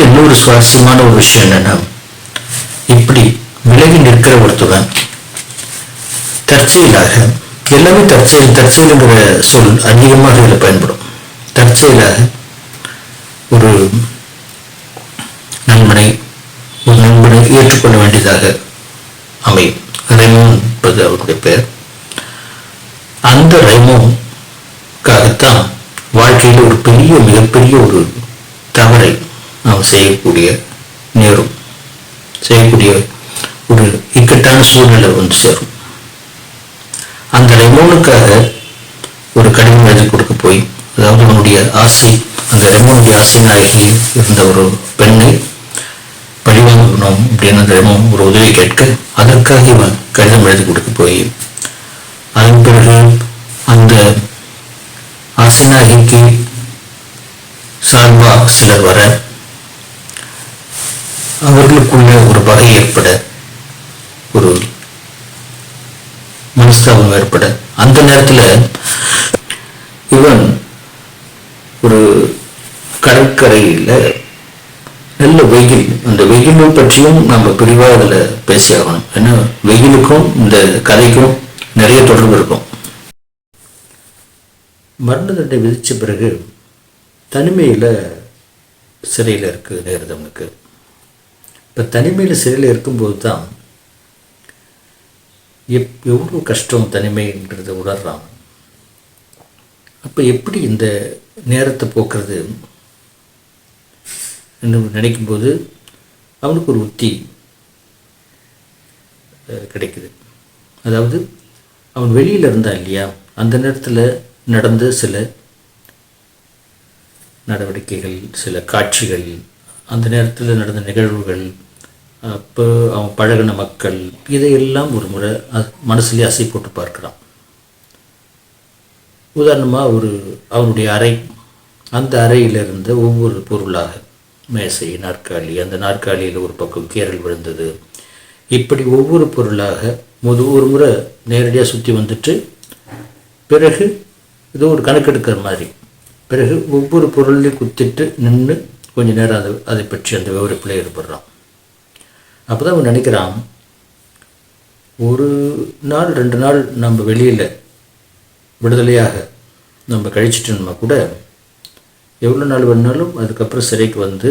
கதையில் இன்னொரு சுவாரஸ்யமான ஒரு விஷயம் என்னன்னா இப்படி விலகி நிற்கிற ஒருத்தவன் தற்செயலாக எல்லாமே தற்செயல் தற்செயலுங்கிற சொல் அதிகமாக இதில் பயன்படும். தற்செயலாக ஒரு நண்பனை ஒரு நண்பனை ஏற்றுக்கொள்ள வேண்டியதாக அமையும். ரெமோன் என்பது அவருடைய பெயர். அந்த ரெமோக்காகத்தான் வாழ்க்கையில் ஒரு பெரிய மிகப்பெரிய ஒரு தவறை நாம் செய்யக்கூடிய நேரும். செய்யக்கூடிய ஒரு இக்கட்டான சூழ்நிலை வந்து சேரும். அந்த ரெமோனுக்காக ஒரு கடிதம் எழுதி கொடுக்க போய் அதாவது அவனுடைய ஆசை அந்த ரெமோனுடைய ஆசை நாயகி இருந்த ஒரு பெண்ணை பழிவாங்கணும் அப்படின்னு அந்த ரெமோ ஒரு உதவி கேட்க அதற்காக இவன் கடிதம் எழுதி கொடுக்க போய் அதன் பிறகு அந்த ஆசை நாயகிக்கு சார்பாக சிலர் வர அவர்களுக்குள்ள ஒரு வகை ஏற்பட ஒரு மனஸ்தாபம் ஏற்பட அந்த நேரத்தில் இவன் ஒரு கடற்கரையில் நல்ல வெயில் அந்த வெயிலை பற்றியும் நம்ம பிரிவாக அதில் பேசியாகணும் ஏன்னா வெயிலுக்கும் இந்த கதைக்கும் நிறைய தொடர்பு இருக்கும். மரண தண்டை விதிச்ச பிறகு தனிமையில் சிறையில் இருக்கு நேருது அவனுக்கு இப்போ தனிமையில் சிறையில் இருக்கும்போது தான் எப் எவ்வளோ கஷ்டம் தனிமைன்றதை உணர்றான் அப்போ எப்படி இந்த நேரத்தை போக்குறது? நினைக்கும்போது அவனுக்கு ஒரு உத்தி கிடைக்குது. அதாவது அவன் வெளியில் இருந்தான் இல்லையா? அந்த நேரத்தில் நடந்த சில நடவடிக்கைகள் சில காட்சிகள் அந்த நேரத்தில் நடந்த நிகழ்வுகள் அப்போ அவன் பழகின மக்கள் இதையெல்லாம் ஒரு முறை அ- அசை போட்டு பார்க்குறான். உதாரணமாக ஒரு அவனுடைய அறை அந்த அறையில் இருந்த ஒவ்வொரு பொருளாக மேசை நாற்காலி அந்த நாற்காலியில் ஒரு பக்கம் கீறல் விழுந்தது. இப்படி ஒவ்வொரு பொருளாக முது ஒரு முறை நேரடியாக சுற்றி வந்துட்டு பிறகு ஏதோ ஒரு கணக்கெடுக்கிற மாதிரி பிறகு ஒவ்வொரு பொருளையும் குத்திட்டு நின்று கொஞ்ச நேரம் அதை அதை பற்றி அந்த விவரிப்பில் ஈடுபடுறான். அப்போ தான் அவன் நினைக்கிறான் ஒரு நாள் ரெண்டு நாள் நம்ம வெளியில் விடுதலையாக நம்ம கழிச்சிட்டோம்னா கூட எவ்வளோ நாள் வேணாலும் அதுக்கப்புறம் சிறைக்கு வந்து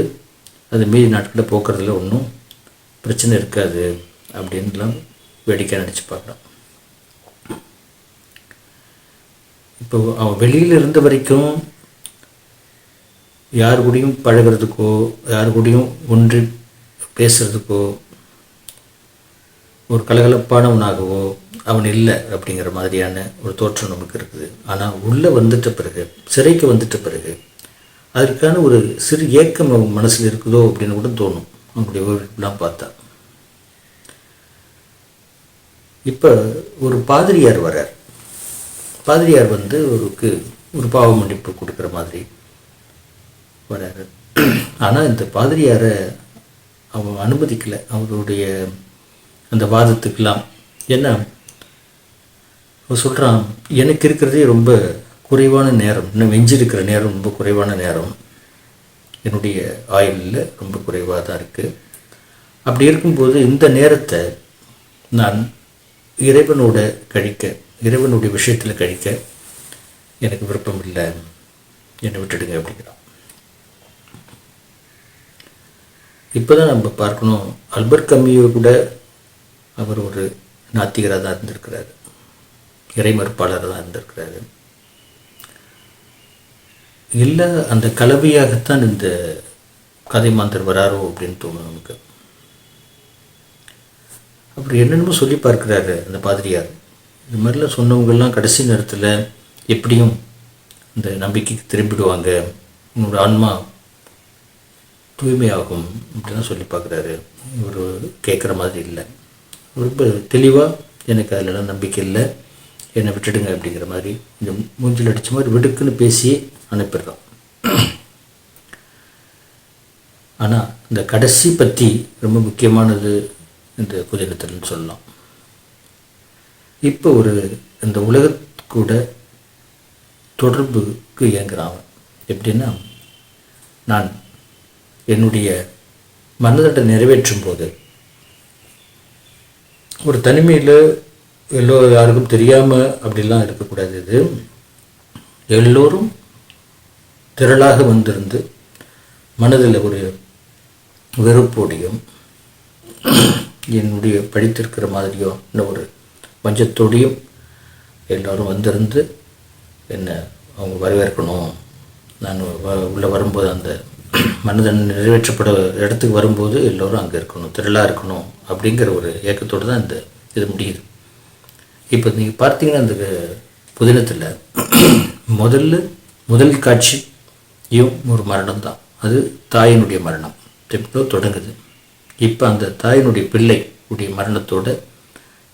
அது மீதி நாட்களில் போக்குறதுல ஒன்றும் பிரச்சனை இருக்காது அப்படின்லாம் வேடிக்கை நினச்சி பார்க்குறான். இப்போ அவன் வெளியில் இருந்த வரைக்கும் யார் கூடயும் பழகிறதுக்கோ யார் கூடயும் ஒன்றி பேசுகிறதுக்கோ ஒரு கலகலப்பானவனாகவோ அவன் இல்லை அப்படிங்கிற மாதிரியான ஒரு தோற்றம் நமக்கு இருக்குது. ஆனால் உள்ளே வந்துட்ட பிறகு சிறைக்கு வந்துட்ட பிறகு அதற்கான ஒரு சிறு ஏக்கம் அவன் மனசில் இருக்குதோ அப்படின்னு கூட தோணும். அவனுடைய ஓய்வுலாம் பார்த்தா. இப்போ ஒரு பாதிரியார் வரார். பாதிரியார் வந்து ஒருக்கு ஒரு பாவ மன்னிப்பு கொடுக்குற மாதிரி வராரு. ஆனால் இந்த பாதிரியாரை அவன் அனுமதிக்கலை. அவருடைய அந்த வாதத்துக்கெல்லாம். என்ன? அவன் சொல்கிறான் எனக்கு இருக்கிறதே ரொம்ப குறைவான நேரம். இன்னும் வெஞ்சிருக்கிற நேரம் ரொம்ப குறைவான நேரம். என்னுடைய ஆயுளில் ரொம்ப குறைவாக தான் இருக்குது அப்படி இருக்கும்போது இந்த நேரத்தை நான் இறைவனோட கழிக்க இறைவனுடைய விஷயத்தில் கழிக்க எனக்கு விருப்பம் இல்லை என்னை விட்டுடுங்க அப்படிங்கிறான். இப்போ தான் நம்ம பார்க்கணும். அல்பர்ட் கம்மியோ கூட அவர் ஒரு நாத்திகராக தான் இருந்திருக்கிறாரு. இறை மறுப்பாளராக தான் இருந்திருக்கிறாரு. இல்லை அந்த கலவையாகத்தான் இந்த கதை மாந்தர் வராரோ அப்படின்னு தோணும் நமக்கு. அப்புறம் என்னென்னமோ சொல்லி பார்க்குறாரு அந்த பாதிரியார். இது மாதிரிலாம் சொன்னவங்கெல்லாம் கடைசி நேரத்தில் எப்படியும் இந்த நம்பிக்கைக்கு திரும்பிடுவாங்க. உன்னோட ஆன்மா தூய்மையாகும் அப்படிலாம் சொல்லி பார்க்குறாரு. இவர் கேட்குற மாதிரி இல்லை. ரொம்ப தெளிவாக எனக்கு அதிலலாம் நம்பிக்கை இல்லை. என்னை விட்டுடுங்க அப்படிங்கிற மாதிரி இந்த மூஞ்சில் அடித்த மாதிரி விடுக்குன்னு பேசி அனுப்பிடுறான் ஆனால் இந்த கடைசி பற்றி ரொம்ப முக்கியமானது இந்த புதினத்தில்னு சொல்லலாம். இப்போ ஒரு இந்த உலகக்கூட தொடர்புக்கு இயங்குறான் எப்படின்னா நான் என்னுடைய மனதட்டை நிறைவேற்றும் போது ஒரு தனிமையில் எல்லோ யாருக்கும் தெரியாமல் அப்படிலாம் இருக்கக்கூடாது இது. எல்லோரும் திரளாக வந்திருந்து மனதில் ஒரு வெறுப்போடையும் என்னுடைய படித்திருக்கிற மாதிரியோ இந்த ஒரு பஞ்சத்தோடையும் எல்லோரும் வந்திருந்து என்னை அவங்க வரவேற்கணும். நான் வ உள்ளே வரும்போது அந்த மனதன் நிறைவேற்றப்பட இடத்துக்கு வரும்போது எல்லோரும் அங்கே இருக்கணும் திரளாக இருக்கணும் அப்படிங்கிற ஒரு ஏக்கத்தோடு தான் இந்த இது முடியுது. இப்போ நீங்கள் பார்த்தீங்கன்னா அந்த புதினத்தில் முதல்ல முதல் காட்சியும் ஒரு மரணம் தான் அது தாயினுடைய மரணம். எப்போ தொடங்குது? இப்போ அந்த தாயினுடைய பிள்ளை உடைய மரணத்தோட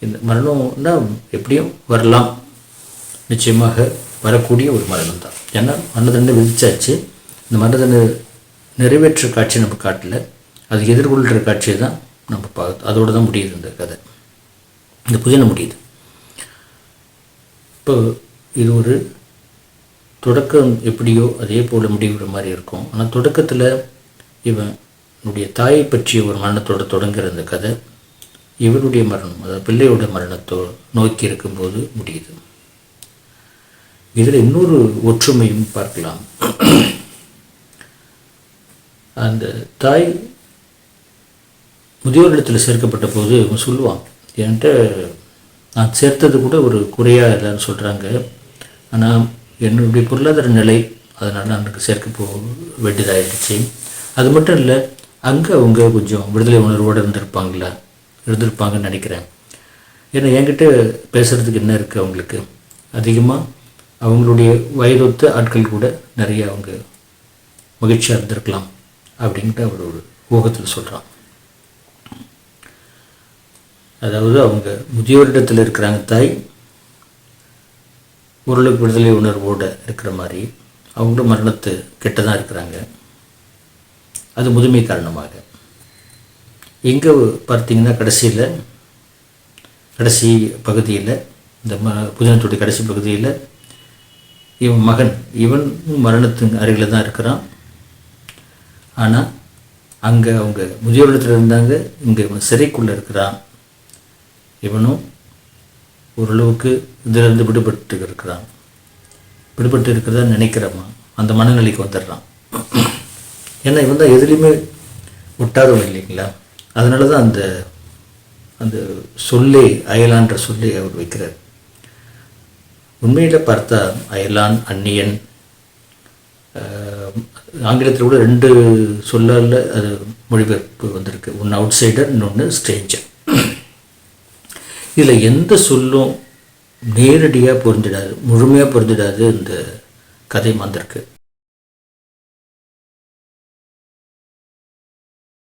இந்த மரணம்னா எப்படியும் வரலாம். நிச்சயமாக வரக்கூடிய ஒரு மரணம் தான் ஏன்னா மரணதண்டை விதிச்சாச்சு. இந்த மரணதண்டை நிறைவேற்ற காட்சி நம்ம காட்டல. அது எதிர்கொள்கிற காட்சியை தான் நம்ம பார்த்து அதோடு தான் முடியுது இந்த கதை. இந்த புதினம் முடியுது. இப்போ இது ஒரு தொடக்கம் எப்படியோ அதே போல் முடிவுற மாதிரி இருக்கும். ஆனால் தொடக்கத்தில் இவன் என்னுடைய தாயை பற்றிய ஒரு மரணத்தோடு தொடங்குகிற அந்த கதை இவருடைய மரணம் அதாவது பிள்ளையோட மரணத்தோ நோக்கி இருக்கும்போது முடியுது. இதில் இன்னொரு ஒற்றுமையும் பார்க்கலாம். அந்த தாய் முதியோரிடத்தில் சேர்க்கப்பட்ட போது இவன் சொல்லுவான் என்கிட்ட நான் சேர்த்தது கூட ஒரு குறையாக இல்லைன்னு சொல்கிறாங்க ஆனால் என்னுடைய பொருளாதார நிலை அதனால் எனக்கு சேர்க்க போ வேண்டியதாகிடுச்சு அது மட்டும் இல்லை அங்கே அவங்க கொஞ்சம் விடுதலை உணர்வோடு இருந்திருப்பாங்களா? இருந்திருப்பாங்கன்னு நினைக்கிறேன். ஏன்னா என்கிட்ட பேசுகிறதுக்கு என்ன இருக்குது அவங்களுக்கு? அதிகமாக அவங்களுடைய வயதொத்த ஆட்கள் கூட நிறைய அவங்க மகிழ்ச்சியாக இருந்திருக்கலாம். அப்படின்ட்டு அவர் ஒரு ஊகத்தில் சொல்கிறான் அதாவது அவங்க முதியோரிடத்தில் இருக்கிறாங்க தாய் உருளுக்கு விடுதலை உணர்வோடு இருக்கிற மாதிரி அவங்களும் மரணத்து கிட்ட தான் இருக்கிறாங்க. அது முதுமை காரணமாக. இங்கே பார்த்தீங்கன்னா கடைசியில் கடைசி பகுதியில் இந்த ம புதினத்துடைய கடைசி பகுதியில் இவன் மகன் இவன் மரணத்தின் அருகில் தான் இருக்கிறான். ஆனால் அங்கே அவங்க முதியோரிடத்தில் இருந்தாங்க இங்கே இவன் சிறைக்குள்ளே இருக்கிறான். இவனும் ஓரளவுக்கு இதிலிருந்து விடுபட்டு இருக்கிறான். விடுபட்டு இருக்கிறதா நினைக்கிறவன் அந்த மனநிலைக்கு வந்துடுறான். ஏன்னா இவன் தான் எதுலேயுமே ஒட்டாதவன் இல்லைங்களா? அதனால தான் அந்த அந்த சொல்லே அயலான்ற சொல்லை அவர் வைக்கிறார். உண்மையில் பார்த்தா அயலான் அந்நியன் ஆங்கிலத்தில் கூட ரெண்டு சொல்லால் அது மொழிபெயர்ப்பு வந்திருக்கு. ஒன்று அவுட் சைடர் இன்னொன்று ஸ்ட்ரேஞ்சர் இதில் எந்த சொல்லும் நேரடியாக பொருந்திடாது முழுமையாக பொருந்திடாது இந்த கதை வந்திருக்கு.